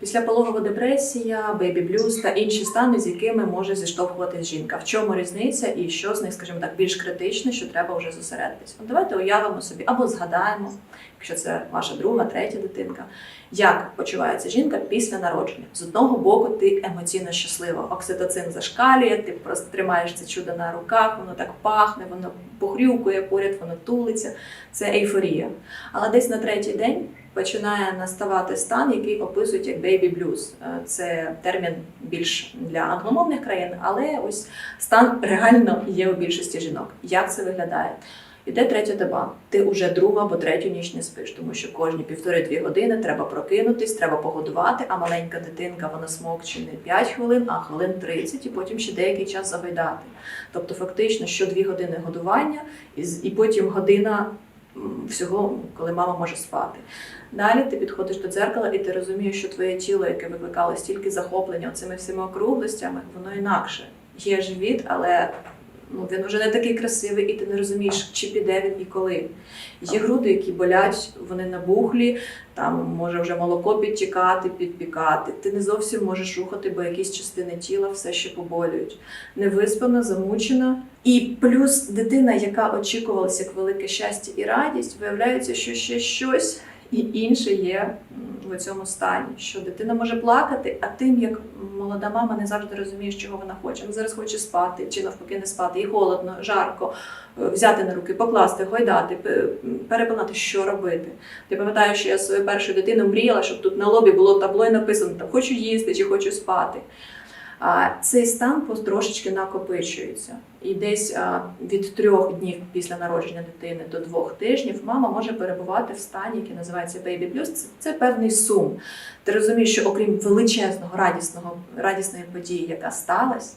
Післяпологова депресія, бейбі блюз та інші стани, з якими може зіштовхуватись жінка. В чому різниця і що з них, скажімо так, більш критичне, що треба вже зосередитись? От давайте уявимо собі або згадаємо, якщо це ваша друга, третя дитинка, як почувається жінка після народження. З одного боку, ти емоційно щаслива, окситоцин зашкалює, ти просто тримаєш це чудо на руках, воно так пахне, воно похрюкує поряд, воно тулиться. Це ейфорія. Але десь на третій день починає наставати стан, який описують як. Е, Це термін більш для англомовних країн, але ось стан реально є у більшості жінок. Як це виглядає? Іде третя доба. Ти уже другу або третю ніч не спиш, тому що кожні півтори-дві години треба прокинутись, треба погодувати, а маленька дитинка вона смокче не 5 хвилин, а хвилин 30, і потім ще деякий час завидати. Тобто, фактично, що дві години годування, і потім година всього, коли мама може спати. Далі ти підходиш до дзеркала і ти розумієш, що твоє тіло, яке викликало стільки захоплення цими всіма округлостями, воно інакше. Є живіт, але ну, він вже не такий красивий, і ти не розумієш, чи піде він і коли. Є груди, які болять, вони набухлі, там може вже молоко підтікати, підпікати. Ти не зовсім можеш рухати, бо якісь частини тіла все ще поболюють. Невиспана, замучена. І плюс дитина, яка очікувалася як велике щастя і радість, виявляється, що ще щось і інше є в цьому стані. Що дитина може плакати, а тим, як молода мама не завжди розуміє, чого вона хоче. Вона зараз хоче спати, чи навпаки не спати, і холодно, жарко, е, взяти на руки, покласти, гойдати, переконати, що робити. Я пам'ятаю, що я свою першу дитину мріяла, щоб тут на лобі було табло і написано там хочу їсти чи хочу спати. А цей стан потрошечки накопичується. І десь від трьох днів після народження дитини до двох тижнів мама може перебувати в стані, який називається baby blues. Це, це певний сум. Ти розумієш, що окрім величезного радісного радісної події, яка сталася,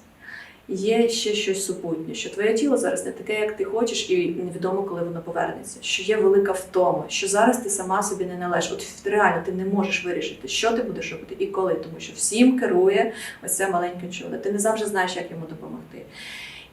є ще щось супутнє, що твоє тіло зараз не таке, як ти хочеш, і невідомо, коли воно повернеться. Що є велика втома, що зараз ти сама собі не належиш. От реально ти не можеш вирішити, що ти будеш робити і коли, тому що всім керує ось це маленьке чудо. Ти не завжди знаєш, як йому допомогти.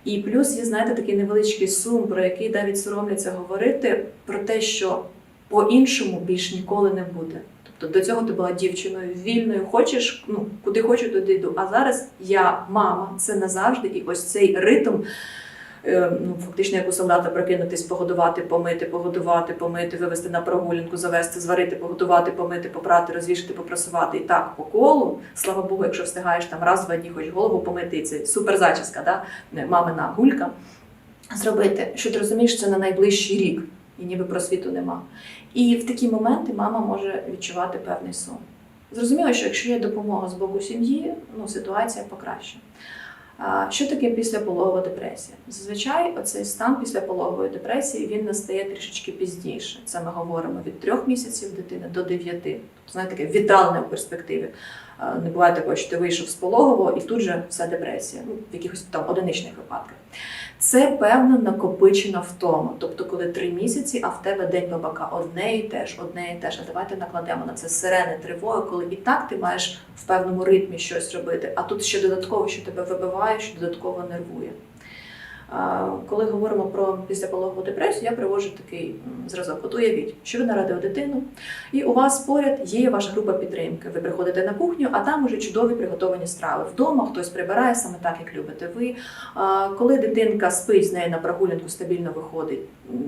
І плюс є, знаєте, такий невеличкий сум, про який навіть соромляться говорити, про те, що по-іншому більш ніколи не буде. Тобто до цього ти була дівчиною вільною, хочеш, ну куди хочу, туди йду. А зараз я мама, це назавжди, і ось цей ритм. е, Ну, фактично, як у солдата прокинутись, погодувати, помити, погодувати, помити, вивести на прогулянку, завести, зварити, погодувати, помити, попрати, розвішати, попрасувати. І так по колу. Слава Богу, якщо встигаєш там раз два дні хоч голову помити, і це супер зачіска, да? Мамина гулька. Зробити, що ти розумієш, це на найближчий рік, і ніби просвіту нема. І в такі моменти мама може відчувати певний сум. Зрозуміло, що якщо є допомога з боку сім'ї, ну ситуація покраще. А, Що таке післяпологова депресія? Зазвичай оцей стан післяпологової депресії він настає трішечки пізніше. Це ми говоримо від трьох місяців дитини до дев'яти. Тобто, знаєте, таке віддалене в перспективі. Не буває такого, що ти вийшов з пологового і тут же вся депресія, ну, в якихось там одиничних випадках. Це певна накопичена втома. Тобто, коли три місяці, а в тебе день бабака одне і теж, одне і теж. А давайте накладемо на це сирени, тривоги, коли і так ти маєш в певному ритмі щось робити, а тут ще додатково, що тебе вибиває, що додатково нервує. Коли говоримо про післяпологову депресію, я привожу такий зразок. От уявіть, що ви народили дитину, і у вас поряд є ваша група підтримки. Ви приходите на кухню, а там уже чудові приготовані страви. Вдома хтось прибирає саме так, як любите ви. Коли дитинка спить з нею на прогулянку, стабільно виходить,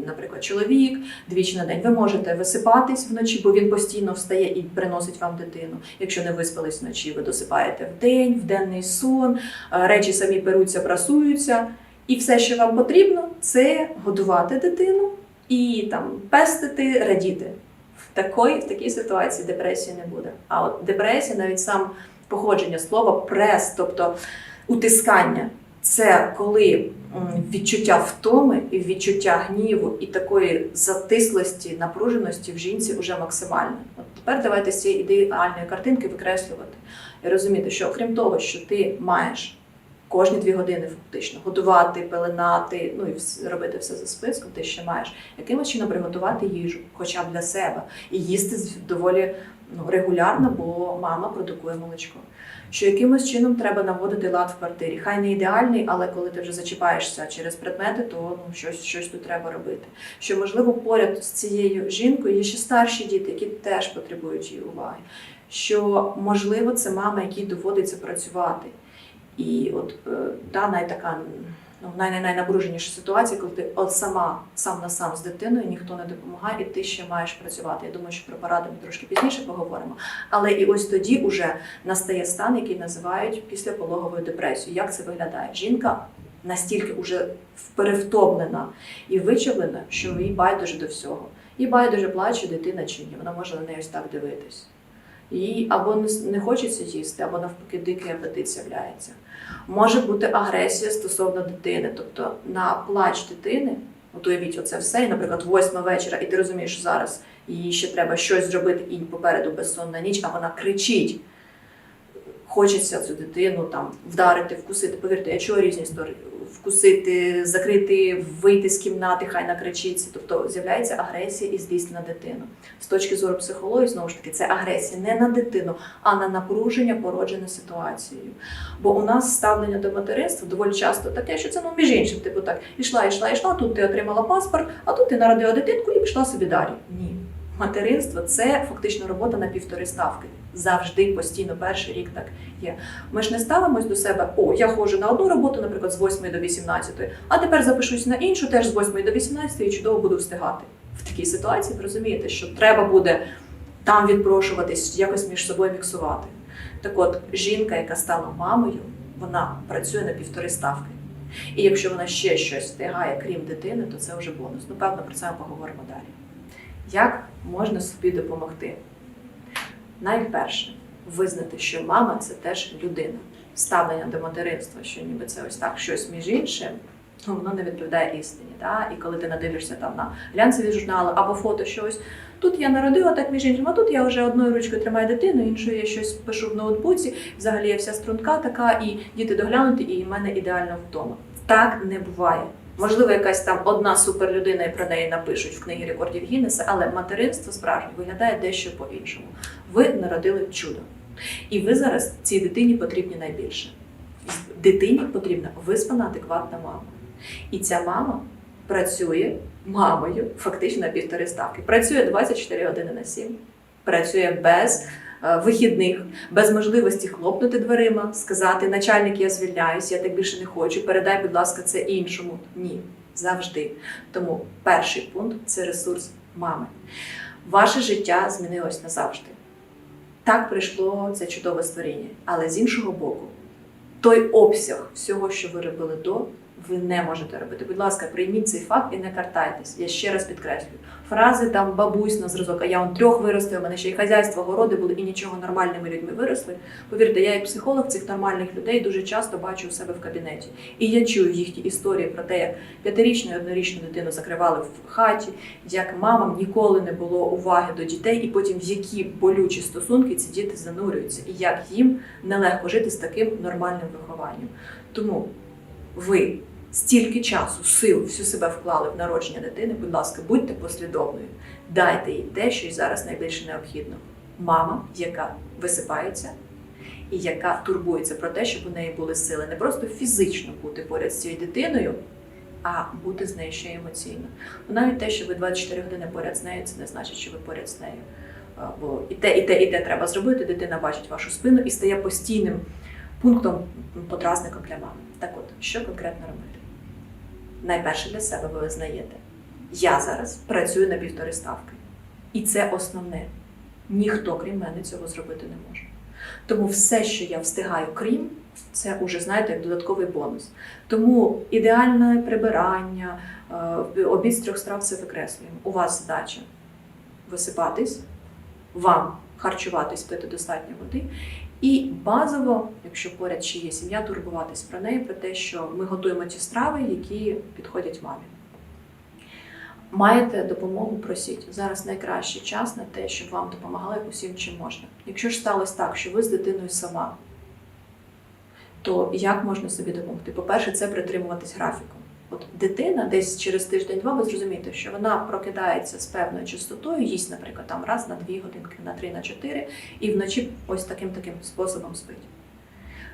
наприклад, чоловік двічі на день. Ви можете висипатись вночі, бо він постійно встає і приносить вам дитину. Якщо не виспались вночі, ви досипаєте в день, в денний сон, речі самі перуться, прасуються. І все, що вам потрібно, це годувати дитину і там пестити, радіти. В такої, в такій ситуації депресії не буде. А от депресія, навіть сам походження слова прес, тобто утискання, це коли відчуття втоми і відчуття гніву і такої затислості, напруженості в жінці вже максимальне. От тепер давайте з цієї ідеальної картинки викреслювати і розуміти, що окрім того, що ти маєш кожні дві години фактично годувати, пеленати, ну і робити все за списком, ти ще маєш якимось чином приготувати їжу, хоча б для себе, і їсти доволі ну, регулярно, бо мама продукує молочко. Що якимось чином треба наводити лад в квартирі. Хай не ідеальний, але коли ти вже зачіпаєшся через предмети, то ну, щось, щось тут треба робити. Що можливо поряд з цією жінкою є ще старші діти, які теж потребують її уваги. що можливо це мама, якій доводиться працювати. І от е, та найтака ну, най, най, найнабруженіша ситуація, коли ти от сама сам на сам з дитиною, ніхто не допомагає, і ти ще маєш працювати. Я думаю, що про поради ми трошки пізніше поговоримо. Але і ось тоді уже настає стан, який називають післяпологовою депресією. Як це виглядає? Жінка настільки уже перевтомлена і вичавлена, що їй байдуже до всього. Їй байдуже плаче дитина чи ні. Вона може на неї ось так дивитись. Їй або не, не хочеться їсти, або навпаки дикий апетит з'являється. Може бути агресія стосовно дитини, тобто на плач дитини, от уявіть оце все, і, наприклад, восьма вечора, і ти розумієш, що зараз їй ще треба щось зробити, і попереду безсонна ніч, а вона кричить. Хочеться цю дитину там вдарити, вкусити. Повірте, я чула різні історії. Вкусити, закрити, вийти з кімнати, хай накричиться. Тобто з'являється агресія і злість на дитину. З точки зору психології, знову ж таки, це агресія не на дитину, а на напруження, породжене ситуацією. Бо у нас ставлення до материнства доволі часто таке, що це ну між іншим, типу так, ішла, ішла, ішла, тут ти отримала паспорт, а тут ти народила дитинку і пішла собі далі. Ні. Материнство це фактично робота на півтори ставки. Завжди, постійно, перший рік так є. Ми ж не ставимось до себе, о, я ходжу на одну роботу, наприклад, з 8 до 18, а тепер запишусь на іншу, теж з 8 до 18 і чудово буду встигати. В такій ситуації ви розумієте, що треба буде там відпрошуватись, якось між собою міксувати. Так от, жінка, яка стала мамою, вона працює на півтори ставки. І якщо вона ще щось встигає, крім дитини, то це вже бонус. Ну, певно, про це ми поговоримо далі. Як можна собі допомогти? Найперше, визнати, що мама це теж людина. Ставлення до материнства, що ніби це ось так щось між іншим, ну, воно не відповідає істині. Да? І коли ти надивишся там на глянцеві журнали або фото щось, тут я народила так між іншим, а тут я вже одною ручкою тримаю дитину, іншою я щось пишу в ноутбуці, взагалі я вся струнка така, і діти доглянуті, і в мене ідеально вдома. Так не буває. Можливо, якась там одна суперлюдина і про неї напишуть в книгі рекордів Гіннеса, але материнство справжнє виглядає дещо по-іншому. Ви народили чудо. І ви зараз цій дитині потрібні найбільше. Дитині потрібна виспана, адекватна мама. І ця мама працює мамою фактично на півтори ставки. Працює 24 години на 7, працює без вихідних, без можливості хлопнути дверима, сказати начальник, я звільняюсь, я так більше не хочу. Передай, будь ласка, це іншому. Ні, завжди. Тому перший пункт це ресурс мами. Ваше життя змінилось назавжди. Так прийшло це чудове створіння, але з іншого боку, той обсяг всього, що ви робили до, ви не можете робити. Будь ласка, прийміть цей факт і не картайтесь. Я ще раз підкреслюю. Фрази там бабусь на зразок, а я он трьох виростив, у мене ще й хазяйство, городи були і нічого нормальними людьми виросли. Повірте, я як психолог цих нормальних людей дуже часто бачу у себе в кабінеті. І я чую їхні історії про те, як п'ятирічну і однорічну дитину закривали в хаті, як мамам ніколи не було уваги до дітей, і потім в які болючі стосунки ці діти занурюються, і як їм нелегко жити з таким нормальним вихованням. Тому ви стільки часу, сил, всю себе вклали в народження дитини, будь ласка, будьте послідовною. Дайте їй те, що їй зараз найбільше необхідно. Мама, яка висипається і яка турбується про те, щоб у неї були сили не просто фізично бути поряд з цією дитиною, а бути з нею ще й емоційно. Бо навіть те, що ви 24 години поряд з нею, це не значить, що ви поряд з нею. Бо і те, і те, і те треба зробити. Дитина бачить вашу спину і стає постійним пунктом подразником для мами. Так от, що конкретно робити? Найперше для себе ви визнаєте. Я зараз працюю на півтори ставки. І це основне. Ніхто, крім мене, цього зробити не може. Тому все, що я встигаю, крім, це уже, знаєте, як додатковий бонус. Тому ідеальне прибирання, е, обід з трьох страв це викреслюємо. У вас задача висипатись, вам харчуватись, пити достатньо води. І базово, якщо поряд ще є сім'я, турбуватись про неї, про те, що ми готуємо ті страви, які підходять мамі. Маєте допомогу, просіть. Зараз найкращий час на те, щоб вам допомагали усім, чим можна. Якщо ж сталося так, що ви з дитиною сама, то як можна собі допомогти? По-перше, це притримуватись графіку. От дитина десь через тиждень-два ви зрозумієте, що вона прокидається з певною частотою, їсть, наприклад, там раз на дві годинки, на три, на чотири, і вночі ось таким таким способом спить.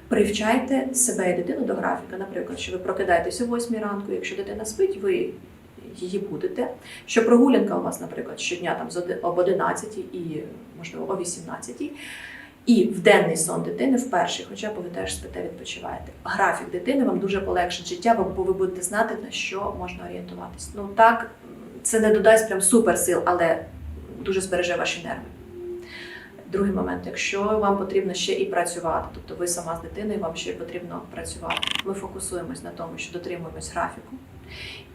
Привчайте себе і дитину до графіка. Наприклад, що ви прокидаєтесь о 8 ранку, якщо дитина спить, ви її будете. Що прогулянка у вас, наприклад, щодня там об 11 і можливо о 18. І в денний сон дитини в перший, хоча б ви теж спите, відпочиваєте. Графік дитини вам дуже полегшить життя, бо ви будете знати, на що можна орієнтуватись. Ну так, це не додасть прям суперсил, але дуже збереже ваші нерви. Другий момент, якщо вам потрібно ще і працювати, тобто ви сама з дитиною, вам ще потрібно працювати. Ми фокусуємось на тому, що дотримуємось графіку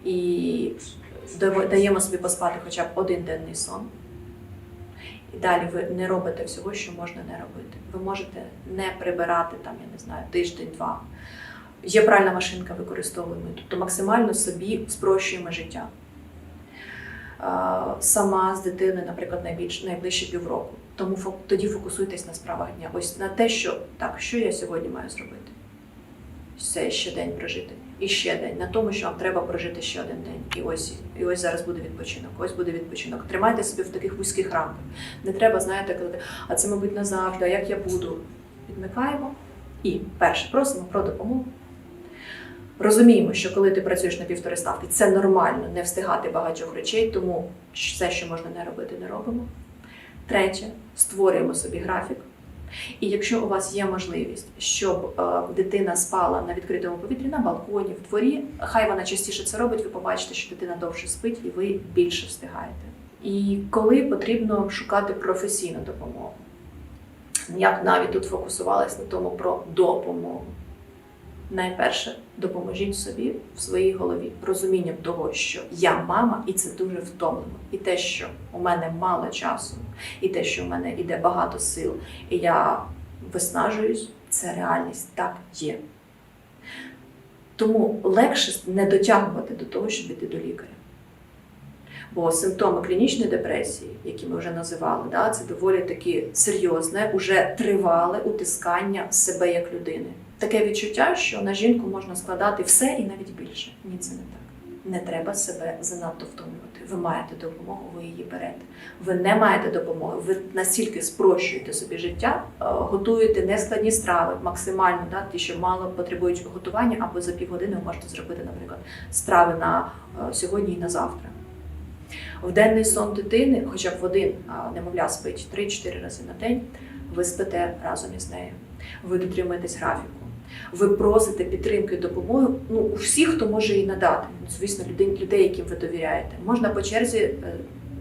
і даємо собі поспати хоча б один денний сон. І далі ви не робите всього, що можна не робити. Ви можете не прибирати там, я не знаю, тиждень-два. Є пральна машинка, використовуємо. Тобто максимально собі спрощуємо життя. Сама з дитиною, наприклад, найбільш найближче півроку. Тому тоді фокусуйтесь на справах дня. Ось на те, що так, що я сьогодні маю зробити. Все ще день прожити. І ще день. На тому, що вам треба прожити ще один день. І ось, і ось зараз буде відпочинок. Ось буде відпочинок. Тримайте собі в таких вузьких рамках. Не треба, знаєте, казати, а це, мабуть, назавжди, а як я буду. Відмикаємо. І перше, просимо про допомогу. Розуміємо, що коли ти працюєш на півтори ставки, це нормально не встигати багатьох речей, тому все, що можна не робити, не робимо. Третє, створюємо собі графік. І якщо у вас є можливість, щоб е, дитина спала на відкритому повітрі, на балконі, в дворі, хай вона частіше це робить, ви побачите, що дитина довше спить і ви більше встигаєте. І коли потрібно шукати професійну допомогу. Я б навіть тут фокусувалась на тому про допомогу. Найперше, допоможіть собі в своїй голові розумінням того, що я мама, і це дуже втомлено. І те, що у мене мало часу, і те, що в мене йде багато сил, і я виснажуюсь, це реальність так є. Тому легше не дотягувати до того, щоб іти до лікаря. Бо симптоми клінічної депресії, які ми вже називали, да, це доволі таки серйозне, уже тривале утискання себе як людини. Таке відчуття, що на жінку можна складати все і навіть більше. Ні, це не так. Не треба себе занадто втомлювати. Ви маєте допомогу, ви її берете. Ви не маєте допомоги, ви настільки спрощуєте собі життя, е, готуєте нескладні страви, максимально да, ті, що мало потребують готування, або за півгодини ви можете зробити, наприклад, страви на е, сьогодні і на завтра. В денний сон дитини, хоча б в один немовля спить 3-4 рази на день, ви спите разом із нею. Ви дотримуєтесь графіку. Ви просите підтримки допомоги ну, у всіх, хто може її надати. Ну, звісно, людей, людей, яким ви довіряєте. Можна по черзі е,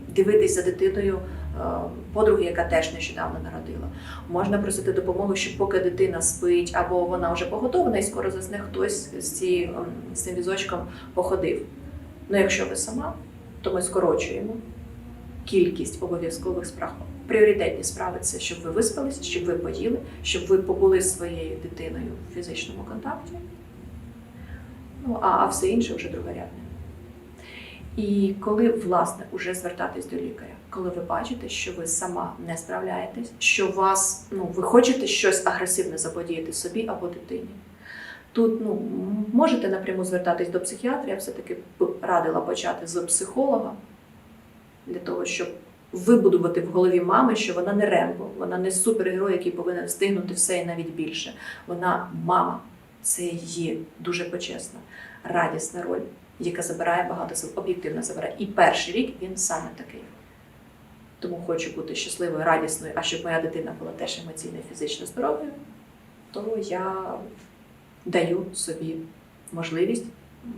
дивитись за дитиною е, подруги, яка теж нещодавно народила. Можна просити допомоги, щоб поки дитина спить, або вона вже поготована і скоро засне хтось з, ці, ем, з цим візочком походив. Ну, якщо ви сама, то ми скорочуємо кількість обов'язкових справ. Пріоритетні справи це щоб ви виспалися, щоб ви поїли, щоб ви побули з своєю дитиною в фізичному контакті. Ну, а, а все інше вже другорядне. І коли, власне, уже звертатись до лікаря, коли ви бачите, що ви сама не справляєтесь, що вас, ну, ви хочете щось агресивне заподіяти собі або дитині. Тут ну, можете напряму звертатись до психіатра, я все-таки радила почати з психолога для того, щоб вибудувати в голові мами, що вона не Рембо, вона не супергерой, який повинен встигнути все і навіть більше. Вона мама, це її дуже почесна, радісна роль, яка забирає багато сил, об'єктивно забирає. І перший рік він саме такий. Тому хочу бути щасливою, радісною, а щоб моя дитина була теж емоційно і фізично здоровою, то я даю собі можливість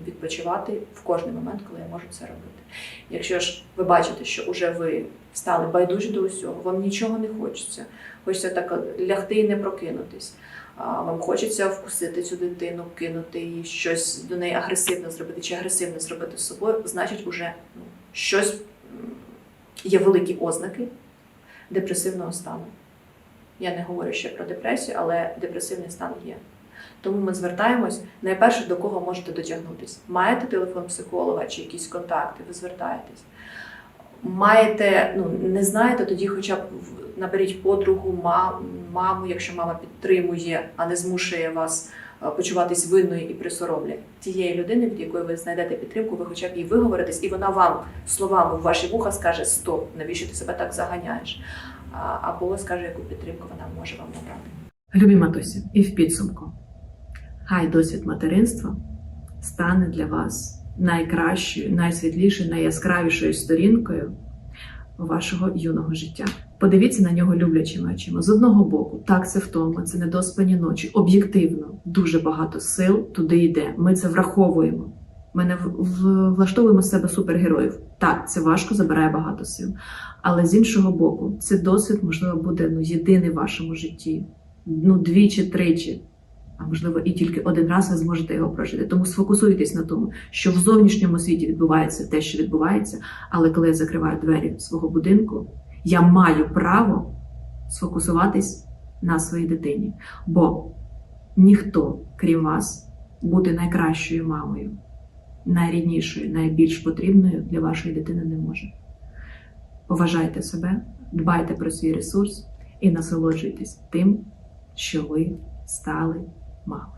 відпочивати в кожний момент, коли я можу це робити. Якщо ж ви бачите, що вже ви стали байдужі до усього, вам нічого не хочеться, хочеться так лягти і не прокинутись. Вам хочеться вкусити цю дитину, кинути її, щось до неї агресивно зробити чи агресивно зробити з собою, значить, уже ну, щось є великі ознаки депресивного стану. Я не говорю ще про депресію, але депресивний стан є. Тому ми звертаємось найперше до кого можете дотягнутися. Маєте телефон психолога чи якісь контакти, ви звертаєтесь. Маєте, ну не знаєте, тоді хоча б наберіть подругу, маму, якщо мама підтримує, а не змушує вас е, почуватись винною і присоромлять. Тієї людини, від якої ви знайдете підтримку, ви хоча б їй виговоритесь, і вона вам словами в ваші вуха скаже Стоп, навіщо ти себе так заганяєш? Або скаже, яку підтримку вона може вам надати. Любі матусі, і в підсумку. Хай досвід материнства стане для вас найкращою, найсвітлішою, найяскравішою сторінкою вашого юного життя. Подивіться на нього люблячими очима. З одного боку, так, це втома, це недоспані ночі. Об'єктивно, дуже багато сил туди йде. Ми це враховуємо. Ми не влаштовуємо себе супергероїв. Так, це важко, забирає багато сил. Але з іншого боку, це досвід, можливо, буде ну, єдиний в вашому житті. Ну, двічі, тричі, а можливо, і тільки один раз ви зможете його прожити. Тому сфокусуйтесь на тому, що в зовнішньому світі відбувається те, що відбувається. Але коли я закриваю двері свого будинку, я маю право сфокусуватись на своїй дитині. Бо ніхто, крім вас, бути найкращою мамою, найріднішою, найбільш потрібною для вашої дитини не може. Поважайте себе, дбайте про свій ресурс і насолоджуйтесь тим, що ви стали мамою.